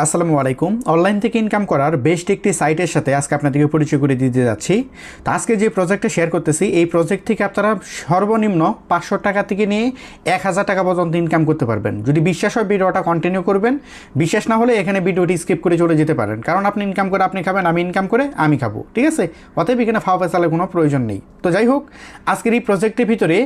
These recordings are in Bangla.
আসসালামু আলাইকুম। অনলাইন থেকে ইনকাম করার বেস্ট একটি সাইটের সাথে আজকে আপনাদেরকে পরিচয় করে দিতে যাচ্ছি। তো আজকে যে প্রজেক্টটা শেয়ার করতেছি, এই প্রজেক্ট থেকে আপনারা সর্বনিম্ন পাঁচশো টাকা থেকে নিয়ে এক হাজার টাকা পর্যন্ত ইনকাম করতে পারবেন। যদি বিশ্বাস হয় ভিডিওটা কন্টিনিউ করবেন। বিশ্বাস না হলে এখানে ভিডিওটি স্কিপ করে চলে যেতে পারেন। কারণ আপনি ইনকাম করে আপনি খাবেন, আমি ইনকাম করে আমি খাব। ঠিক আছে? অতএব এখানে ফাও পেঁচালের কোনো প্রয়োজন নেই। তো যাই হোক, আজকের এই প্রজেক্টের ভিতরে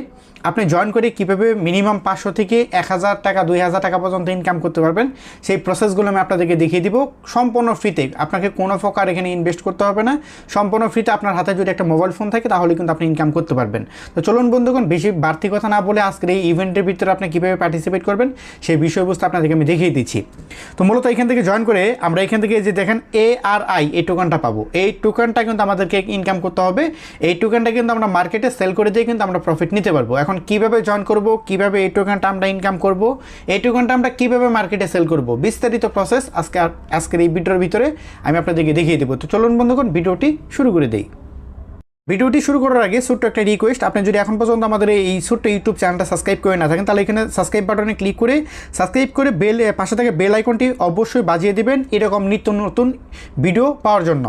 আপনি জয়েন করে কীভাবে মিনিমাম পাঁচশো থেকে এক হাজার টাকা, দুই হাজার টাকা পর্যন্ত ইনকাম করতে পারবেন, সেই প্রসেসগুলো আমি আপনাদেরকে দেখিয়ে দিব। সম্পূর্ণ ফ্রিতে আপনাকে কোনো প্রকার এখানে ইনভেস্ট করতে হবে না। সম্পূর্ণ ফ্রিতে আপনার হাতে যদি একটা মোবাইল ফোন থাকে, তাহলে কিন্তু আপনি ইনকাম করতে পারবেন। তো চলুন বন্ধুগণ, বেশি বাড়তি কথা না বলে আজকের এই ইভেন্টের ভিতরে আপনি কীভাবে পার্টিসিপেট করবেন সেই বিষয়বস্তু আপনাদেরকে আমি দেখিয়ে দিচ্ছি। তো মূলত এখান থেকে জয়েন করে আমরা এখান থেকে যে দেখেন এ আর আই এই টোকানটা পাবো। এই টোকানটা কিন্তু আমাদেরকে ইনকাম করতে হবে। এই টোকানটা কিন্তু আমরা মার্কেটে সেল করে দিয়ে কিন্তু আমরা প্রফিট নিতে পারব। এখন কীভাবে জয়েন করব, কীভাবে এই টোকানটা আমরা ইনকাম করব, এই টোকানটা আমরা কীভাবে মার্কেটে সেল করব, বিস্তারিত প্রসেস আজকে আজকের এই ভিডিওর ভিতরে আমি আপনাদেরকে দেখিয়ে দেবো। তো চলুন বন্ধুগণ, ভিডিওটি শুরু করে দিই। ভিডিওটি শুরু করার আগে ছোট্ট একটা রিকোয়েস্ট আপনি যদি এখন পর্যন্ত আমাদের এই ছোট্ট ইউটিউব চ্যানেলটা সাবস্ক্রাইব করে না থাকেন, তাহলে এখানে সাবস্ক্রাইব বাটনে ক্লিক করে সাবস্ক্রাইব করে বেল পাশে থেকে বেল আইকনটি অবশ্যই বাজিয়ে দেবেন, এরকম নিত্য নতুন ভিডিও পাওয়ার জন্য।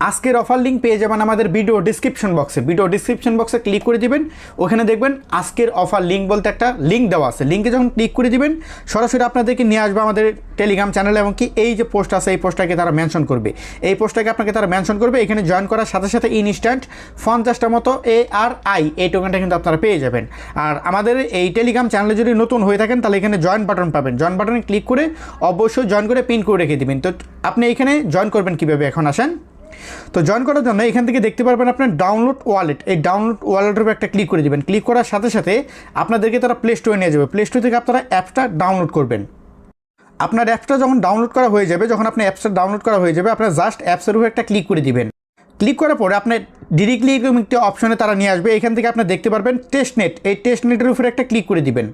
আজকের অফার লিঙ্ক পেয়ে যাবেন আমাদের ভিডিও ডিসক্রিপশন বক্সে ভিডিও ডিসক্রিপশন বক্সে ক্লিক করে দিবেন, ওখানে দেখবেন আজকের অফার লিঙ্ক বলতে একটা লিঙ্ক দেওয়া আছে। লিঙ্কে যখন ক্লিক করে দিবেন, সরাসরি আপনাদেরকে নিয়ে আসবে আমাদের টেলিগ্রাম চ্যানেলে এবং কি এই যে পোস্ট আছে, এই পোস্টটাকে তারা মেনশন করবে। এই পোস্টটাকে আপনাকে তারা মেনশন করবে, এখানে জয়েন করার সাথে সাথে ইনস্ট্যান্ট পঞ্চাশটা মতো এ আর আই এই টোকেনটা কিন্তু আপনারা পেয়ে যাবেন। আর আমাদের এই টেলিগ্রাম চ্যানেলে যদি নতুন হয়ে থাকেন, তাহলে এখানে জয়েন বাটন পাবেন। জয়েন বাটনে ক্লিক করে অবশ্যই জয়েন করে পিন করে রেখে দিবেন। তো আপনি এখানে জয়েন করবেন কীভাবে? এখন আসেন। তো জয়েন করার জন্য এখান থেকে দেখতে পারবেন আপনার ডাউনলোড ওয়ালেট এই ডাউনলোড ওয়ালেটের উপর একটা ক্লিক করে দেবেন। ক্লিক করার সাথে সাথে আপনাদেরকে তারা প্লে স্টোরে নিয়ে যাবে। প্লে স্টোর থেকে আপনারা অ্যাপটা ডাউনলোড করবেন। আপনার অ্যাপটা যখন ডাউনলোড করা হয়ে যাবে, যখন আপনার অ্যাপসটা ডাউনলোড করা হয়ে যাবে, আপনার জাস্ট অ্যাপসের উপর একটা ক্লিক করে দিবেন। ক্লিক করার পরে আপনার ডিরেক্টলি এরকম একটি অপশনে তারা নিয়ে আসবে। এখান থেকে আপনি দেখতে পারবেন টেস্ট নেট এই টেস্ট নেটের উপরে একটা ক্লিক করে দিবেন।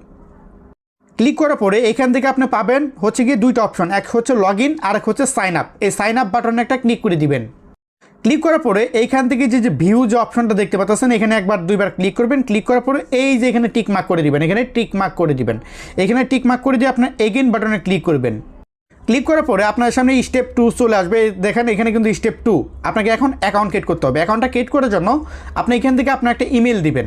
ক্লিক করার পরে এখান থেকে আপনি পাবেন হচ্ছে গিয়ে দুইটা অপশন এক হচ্ছে লগ ইন আর এক হচ্ছে সাইন আপ এই সাইন আপ বাটনে একটা ক্লিক করে দিবেন। ক্লিক করার পরে এইখান থেকে যে যে ভিউ যে অপশনটা দেখতে পাচ্ছেন, এখানে একবার দুইবার ক্লিক করবেন। ক্লিক করার পরে এই যে এখানে টিক মার্ক করে দিবেন, এখানে টিক মার্ক করে দিবেন। এখানে টিক মার্ক করে দিয়ে আপনার এগেন বাটনে ক্লিক করবেন। ক্লিক করার পরে আপনার সামনে স্টেপ টু চলে আসবে। দেখেন, এখানে কিন্তু স্টেপ টু আপনাকে এখন অ্যাকাউন্ট ক্রিয়েট করতে হবে। অ্যাকাউন্টটা ক্রিয়েট করার জন্য আপনি এখান থেকে আপনার একটা ইমেল দিবেন।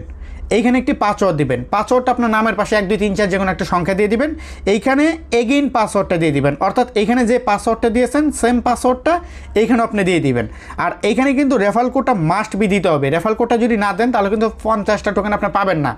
এইখানে একটি পাসওয়ার্ড দিবেন। পাসওয়ার্ডটা আপনার নামের পাশে এক, দুই, তিন, চার যে কোনো একটা সংখ্যা দিয়ে দিবেন। এইখানে এগেইন পাসওয়ার্ডটা দিয়ে দিবেন। অর্থাৎ এইখানে যে পাসওয়ার্ডটা দিয়েছেন সেম পাসওয়ার্ডটা এইখানে আপনি দিয়ে দিবেন। আর এইখানে কিন্তু রেফাল কোডটা মাস্ট বি দিতে হবে। রেফাল কোডটা যদি না দেন, তাহলে কিন্তু পঞ্চাশটা টোকেন আপনি পাবেন না।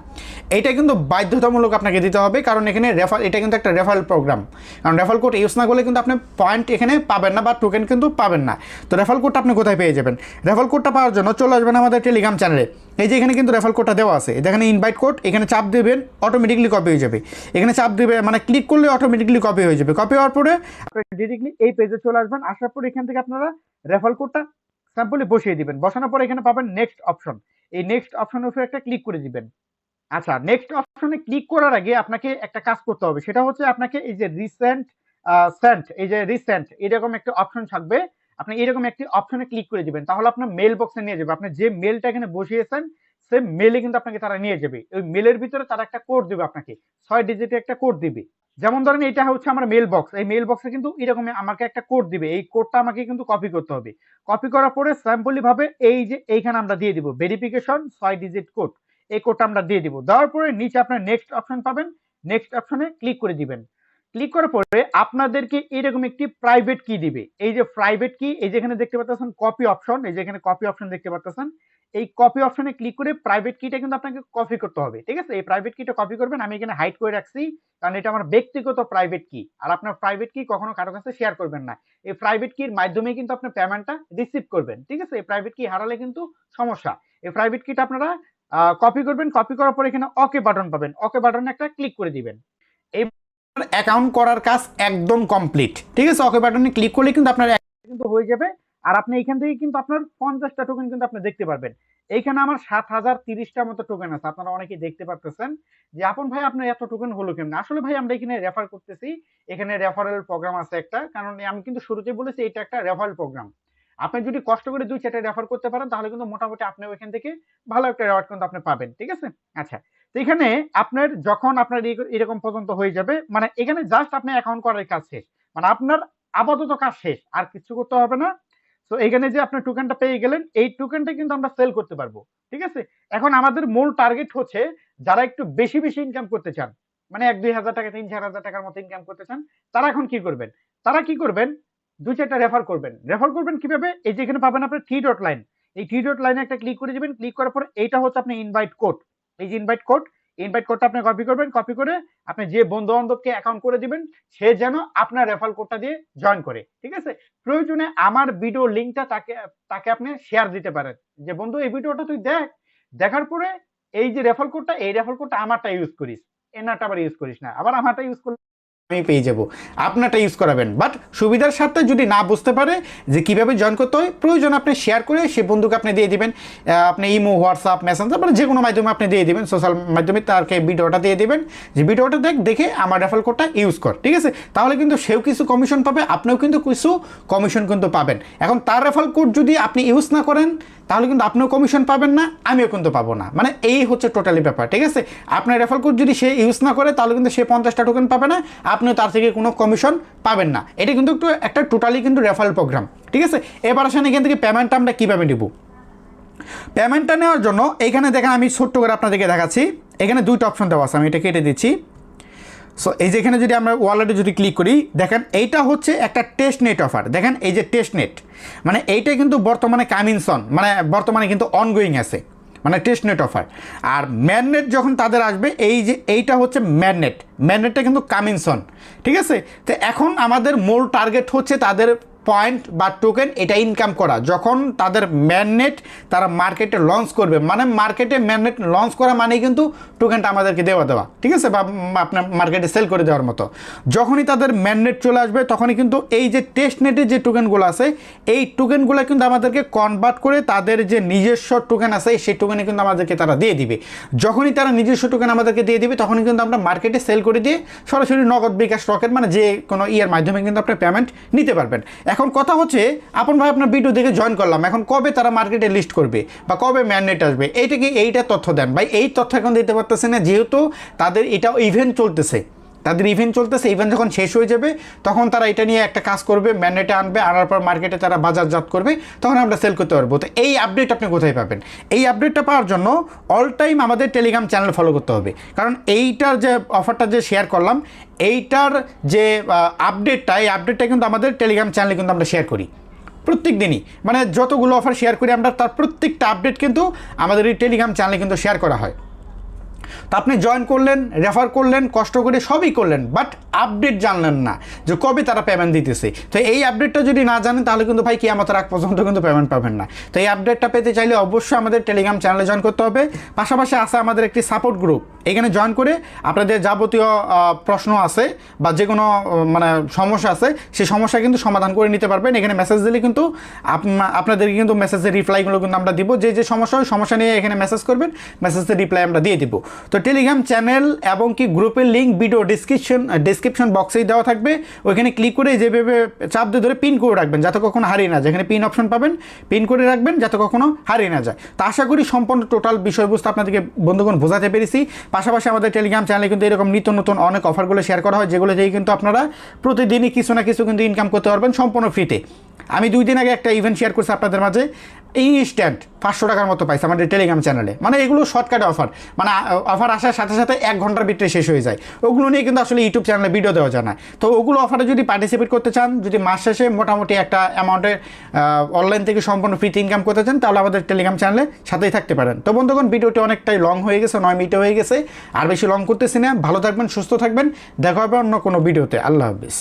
এটা কিন্তু বাধ্যতামূলক আপনাকে দিতে হবে, কারণ এখানে রেফাল এটা কিন্তু একটা রেফাল প্রোগ্রাম কারণ রেফাল কোড ইউজ না করলে কিন্তু আপনি পয়েন্ট এখানে পাবেন না বা টোকেন কিন্তু পাবেন না। তো রেফাল কোডটা আপনি কোথায় পেয়ে যাবেন? রেফাল কোডটা পাওয়ার জন্য চলে আসবেন আমাদের টেলিগ্রাম চ্যানেলে এই যে এখানে কিন্তু রেফাল কোডটা দেওয়া আছে। এখানে ইনভাইট কোড এখানে চাপ দেবেন অটোমেটিকলি কপি হয়ে যাবে। এখানে চাপ দেবে মানে ক্লিক করলে অটোমেটিকলি কপি হয়ে যাবে। কপি হওয়ার পরে ডিরেক্টলি এই পেজে চলে আসবেন। আসার পরে এখান থেকে আপনারা রেফাল কোডটা স্যাম্পলে বসিয়ে দিবেন। বসানোর পরে এখানে পাবেন নেক্সট অপশন এই নেক্সট অপশনের উপরে একটা ক্লিক করে দিবেন। আচ্ছা নেক্সট অপশনে ক্লিক করার আগে আপনাকে একটা কাজ করতে হবে। সেটা হচ্ছে আপনাকে এই যে রিসেন্ট সেন্ট এই যে রিসেন্ট এরকম একটা অপশন থাকবে। আপনি এরকম একটি অপশনে ক্লিক করে দিবেন, তাহলে আপনার মেল বক্সে নিয়ে যাবে। আপনি যে মেলটা এখানে বসিয়েছেন সে মেলে কিন্তু আপনাকে তারা নিয়ে যাবে। ওই মেলের ভিতরে তারা একটা কোড দেবে আপনাকে, ছয় ডিজিটের একটা কোড দিবে। যেমন ধরেন এটা হচ্ছে আমার মেল বক্স এই মেল বক্সে কিন্তু এরকম আমাকে একটা কোড দিবে। এই কোডটা আমাকে কিন্তু কপি করতে হবে। কপি করার পরে স্যাম্পলি ভাবে এই যে এইখানে আমরা দিয়ে দিব ভেরিফিকেশন ছয় ডিজিট কোড এই কোডটা আমরা দিয়ে দিব। দেওয়ার পরে নিচে আপনার নেক্সট অপশন পাবেন। নেক্সট অপশনে ক্লিক করে দিবেন। ক্লিক করার পরে আপনাদেরকে এরকম একটি প্রাইভেট কি দিবে। এই যে প্রাইভেট কি এই যেখানে দেখতে পাচ্ছেন কপি অপশন এই যেখানে কপি অপশন দেখতে পাচ্ছেন এই কপি অপশনে ক্লিক করে প্রাইভেট কিটা কিন্তু আপনাকে কপি করতে হবে, ঠিক আছে? এই প্রাইভেট কিটা কপি করবেন, আমি এখানে হাইড করে রাখছি, কারণ এটা আমার ব্যক্তিগত প্রাইভেট কি আর আপনার প্রাইভেট কি কখনো কারও কাছে শেয়ার করবেন না। এই প্রাইভেট কির মাধ্যমে কিন্তু আপনি পেমেন্টটা রিসিভ করবেন, ঠিক আছে? এই প্রাইভেট কি হারালে কিন্তু সমস্যা। এই প্রাইভেট কিটা আপনারা কপি করবেন কপি করার পরে এখানে ওকে বাটন পাবেন। ওকে বাটনে একটা ক্লিক করে দিবেন। এই অ্যাকাউন্ট করার কাজ একদম কমপ্লিট ঠিক আছে? ওকে বাটনে ক্লিক করলে কিন্তু আপনার কিন্তু হয়ে যাবে। আর আপনি এখান থেকে কিন্তু আপনার পঞ্চাশটা টোকেন কিন্তু আপনি দেখতে পারবেন। এইখানে আমার সাত হাজার তিরিশটার মতো টোকেন আছে। আপনারা অনেকেই দেখতে পাচ্ছেন যে, আপন ভাই, আপনার এত টোকেন হলো কেমন? আসলে ভাই, আমরা এখানে রেফার করতেছি। এখানে রেফারেল প্রোগ্রাম আছে একটা। কারণ আমি কিন্তু শুরুতে বলেছি, এটা একটা রেফারেল প্রোগ্রাম আপনি যদি কষ্ট করে দুই চারটে রেফার করতে পারেন, তাহলে কিন্তু মোটামুটি আপনি ওইখান থেকে ভালো একটা রেওয়ার্ড কিন্তু আপনি পাবেন। ঠিক আছে? আচ্ছা এখানে আপনার যখন আপনার এরকম পর্যন্ত হয়ে যাবে মানে এখানে জাস্ট আপনি অ্যাকাউন্ট করার কাজ শেষ। মানে আপনার আপাতত কাজ শেষ, আর কিছু করতে হবে না। তো এখানে যে আপনি টোকেনটা পেয়ে গেলেন, এই টোকেনটা কিন্তু আমরা সেল করতে পারব। ঠিক আছে? এখন আমাদের মূল টার্গেট হচ্ছে যারা একটু বেশি বেশি ইনকাম করতে চান মানে এক দুই হাজার টাকা, তিন চার হাজার টাকার মতো ইনকাম করতে চান, তারা এখন কি করবেন? তারা কি করবেন? দু চারটা রেফার করবেন। রেফার করবেন কীভাবে? এই যে এখানে পাবেন আপনার থ্রি ডট লাইন এই থ্রি ডট লাইনে একটা ক্লিক করে দেবেন। ক্লিক করার পর এইটা হচ্ছে আপনি ইনভাইট কোড এই যে ইনভাইট কোড ইনভাইট কোডটা আপনি কপি করবেন কপি করে আপনি যে বন্ধু বান্ধবকে অ্যাকাউন্ট করে দিবেন, সে যেন আপনার রেফারেল কোডটা দিয়ে জয়েন করে, ঠিক আছে? প্রয়োজনে আমার ভিডিও লিঙ্কটা তাকে তাকে আপনি শেয়ার দিতে পারেন। যে বন্ধু, এই ভিডিওটা তুই দেখ, দেখার পরে এই যে রেফাল কোডটা এই রেফার কোডটা আমারটা ইউজ করিস, এনারটা আবার ইউজ করিস না, আবার আমারটা ইউজ করলে আমি পেয়ে যাব। আপনারটা ইউজ করাবেন। বাট সুবিধার সাথে যদি না বুঝতে পারে যে কীভাবে জয়েন করতে হয়, প্রয়োজন আপনি শেয়ার করে সে বন্ধুকে আপনি দিয়ে দিবেন। আপনি ইমো হোয়াটসঅ্যাপ মেসেঞ্জার মানে যে কোনো মাধ্যমে আপনি দিয়ে দিবেন। সোশ্যাল মাধ্যমে তারকে ভিডিওটা দিয়ে দিবেন। যে ভিডিওটা দেখ, দেখে আমার রেফার কোডটা ইউজ কর, ঠিক আছে? তাহলে কিন্তু সেও কিছু কমিশন পাবে, আপনিও কিন্তু কিছু কমিশন কিন্তু পাবেন। এখন তার রেফার কোড যদি আপনি ইউজ না করেন, তাহলে কিন্তু আপনিও কমিশন পাবেন না, আমিও কিন্তু পাবো না। মানে এই হচ্ছে টোটালি ব্যাপার, ঠিক আছে? আপনার রেফার কোড যদি সে ইউজ না করে, তাহলে কিন্তু সে পঞ্চাশটা টোকেন পাবে না। আপনিও তার থেকে কোনো কমিশন পাবেন না। এটা কিন্তু একটু একটা টোটালি কিন্তু রেফারেল প্রোগ্রাম ঠিক আছে? এবার আসেন এখান থেকে পেমেন্টটা আমরা কীভাবে নেব? পেমেন্টটা নেওয়ার জন্য এখানে দেখেন আমি ছোট্ট করে আপনাদেরকে দেখাচ্ছি। এখানে দুইটা অপশন দেওয়া আছে, আমি এটা কেটে দিচ্ছি। সো এই যে এখানে যদি আমরা ওয়ালেটে যদি ক্লিক করি, দেখেন এইটা হচ্ছে একটা টেস্ট নেট অফার দেখেন এই যে টেস্ট নেট মানে এইটা কিন্তু বর্তমানে কামিনসন মানে বর্তমানে কিন্তু অনগোয়িং আছে। মানে টেস্টনেট অফার আর ম্যাগনেট যখন তাদের আসবে, এই যে এইটা হচ্ছে ম্যাগনেট ম্যাগনেটটা কিন্তু কামিনসন ঠিক আছে? তো এখন আমাদের মূল টার্গেট হচ্ছে তাদের পয়েন্ট বা টোকেন এটা ইনকাম করা। যখন তাদের ম্যাননেট তারা মার্কেটে লঞ্চ করবে মানে মার্কেটে ম্যাননেট লঞ্চ করা মানেই কিন্তু টোকেনটা আমাদেরকে দেওয়া দেওয়া। ঠিক আছে? বা আপনার মার্কেটে সেল করে দেওয়ার মতো। যখনই তাদের ম্যাননেট চলে আসবে, তখনই কিন্তু এই যে টেস্ট নেটের যে টোকেনগুলো আছে, এই টোকেনগুলো কিন্তু আমাদেরকে কনভার্ট করে তাদের যে নিজস্ব টোকেন আছে, সেই টোকেনে কিন্তু আমাদেরকে তারা দিয়ে দিবে। যখনই তারা নিজস্ব টোকেন আমাদেরকে দিয়ে দিবে, তখনই কিন্তু আমরা মার্কেটে সেল করে দিয়ে সরাসরি নগদ বিকাশ, রকেট মানে যে কোনো ইয়ের মাধ্যমে কিন্তু আপনি পেমেন্ট নিতে পারবেন। এখন কথা হচ্ছে, আপন ভাই আপনার ভিডিও দেখে জয়েন করলাম। এখন কবে তারা মার্কেটে লিস্ট করবে বা কবে ম্যান্ডেট আসবে? এইটা কি এইটা তথ্য দেন। ভাই, এই তথ্য এখন দিতে পারতেছে না, যেহেতু তাদের এটা ইভেন্ট চলতেছে। তাদের ইভেন্ট চলতেছে ইভেন্ট যখন শেষ হয়ে যাবে, তখন তারা এটা নিয়ে একটা কাজ করবে ম্যান্ডেটে আনবে, আনার পর মার্কেটে তারা বাজারজাত করবে, তখন আমরা সেল করতে পারব। তো এই আপডেট আপনি কোথায় পাবেন? এই আপডেটটা পাওয়ার জন্য অল টাইম আমাদের টেলিগ্রাম চ্যানেল ফলো করতে হবে। কারণ এইটার যে অফারটা যে শেয়ার করলাম, এইটার যে আপডেটটা এই আপডেটটা কিন্তু আমাদের টেলিগ্রাম চ্যানেলে কিন্তু আমরা শেয়ার করি। প্রত্যেক দিনই মানে যতগুলো অফার শেয়ার করি আমরা, তার প্রত্যেকটা আপডেট কিন্তু আমাদের এই টেলিগ্রাম চ্যানেলে কিন্তু শেয়ার করা হয়। তো আপনি জয়েন করলেন রেফার করলেন, কষ্ট করে সবই করলেন বাট আপডেট জানলেন না যে কবে তারা পেমেন্ট দিতেছে। তো এই আপডেটটা যদি না জানেন, তাহলে কিন্তু ভাই কি আমাদের আগ পর্যন্ত কিন্তু পেমেন্ট পাবেন না। তো এই আপডেটটা পেতে চাইলে অবশ্যই আমাদের টেলিগ্রাম চ্যানেলে জয়েন করতে হবে। পাশাপাশি আছে আমাদের একটি সাপোর্ট গ্রুপ এখানে জয়েন করে আপনাদের যাবতীয় প্রশ্ন আছে বা যে কোনো মানে সমস্যা আছে সেই সমস্যা কিন্তু সমাধান করে নিতে পারবেন। এখানে মেসেজ দিলে কিন্তু আপনা- আপনাদেরকে কিন্তু মেসেজের রিপ্লাইগুলো কিন্তু আমরা দিব। যে যে সমস্যা হয়, সমস্যা নিয়ে এখানে মেসেজ করবেন মেসেজের রিপ্লাই আমরা দিয়ে দিব। তো টেলিগ্রাম চ্যানেল এবং কি গ্রুপের লিঙ্ক ভিডিও ডিসক্রিপশন ডিসক্রিপশন বক্সেই দেওয়া থাকবে। ওইখানে ক্লিক করে যেভাবে চাপ দিয়ে ধরে পিন করে রাখবেন, যাতে কখনো হারিয়ে না যায়। এখানে পিন অপশন পাবেন পিন করে রাখবেন, যাতে কখনো হারিয়ে না যায়। তো আশা করি সম্পূর্ণ টোটাল বিষয়বস্তু আপনাদেরকে বন্ধুগণ বোঝাতে পেরেছি। পাশাপাশি আমাদের টেলিগ্রাম চ্যানেলে কিন্তু এরকম নিত্য নতুন অনেক অফারগুলো শেয়ার করা হয়, যেগুলো থেকে কিন্তু আপনারা প্রতিদিনই কিছু না কিছু কিন্তু ইনকাম করতে পারবেন সম্পূর্ণ ফ্রিতে আমি দুই দিন আগে একটা ইভেন্ট শেয়ার করছি আপনাদের মাঝে ইনস্ট্যান্ট পাঁচশো টাকার মতো পাইছে আমাদের টেলিগ্রাম চ্যানেলে মানে এগুলো শর্টকাট অফার মানে অফার আসার সাথে সাথে এক ঘণ্টার ভিতরে শেষ হয়ে যায়। ওগুলো নিয়ে কিন্তু আসলে ইউটিউব চ্যানেলে ভিডিও দেওয়া যায় না। তো ওগুলো অফারে যদি পার্টিসিপেট করতে চান, যদি মাস শেষে মোটামুটি একটা অ্যামাউন্টের অনলাইন থেকে সম্পূর্ণ ফ্রিতে ইনকাম করতে চান, তাহলে আমাদের টেলিগ্রাম চ্যানেলে সাথেই থাকতে পারেন। তো বন্ধুগণ, ভিডিওটি অনেকটাই লং হয়ে গেছে, নয় মিনিটে হয়ে গেছে। আর বেশি লং করতেছি না। ভালো থাকবেন, সুস্থ থাকবেন। দেখা হবে অন্য কোনো ভিডিওতে আল্লাহ হাফিজ।